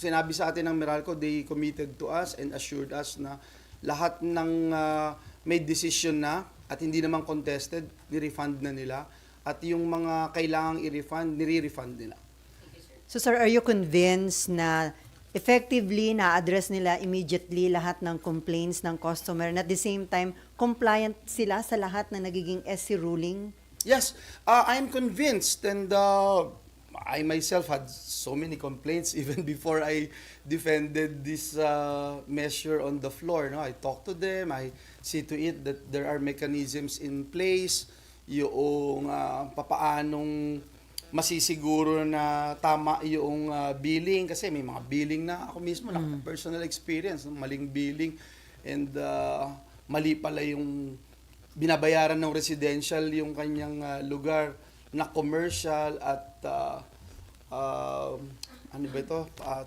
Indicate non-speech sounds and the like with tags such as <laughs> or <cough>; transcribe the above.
sinabi sa atin ng Meralco, they committed to us and assured us na lahat ng ah, may decision na at hindi naman contested, ni-refund na nila. At yung mga kailangang i-refund, nire-refund nila. So sir, are you convinced na effectively na-address nila immediately lahat ng complaints ng customer and at the same time compliant sila sa lahat na nagiging SC ruling? Yes, uh, I'm convinced and uh, I myself had so many complaints <laughs> even before I defended this uh, measure on the floor. No? I talk to them, I see to it that there are mechanisms in place, yung uh, papaanong masisiguro na tama yung uh, billing kasi may mga billing na ako mismo na personal experience, no? maling billing and uh, mali pala yung binabayaran ng residential yung kanyang ah, lugar na commercial at ah, ah, ano ba ito? Ah,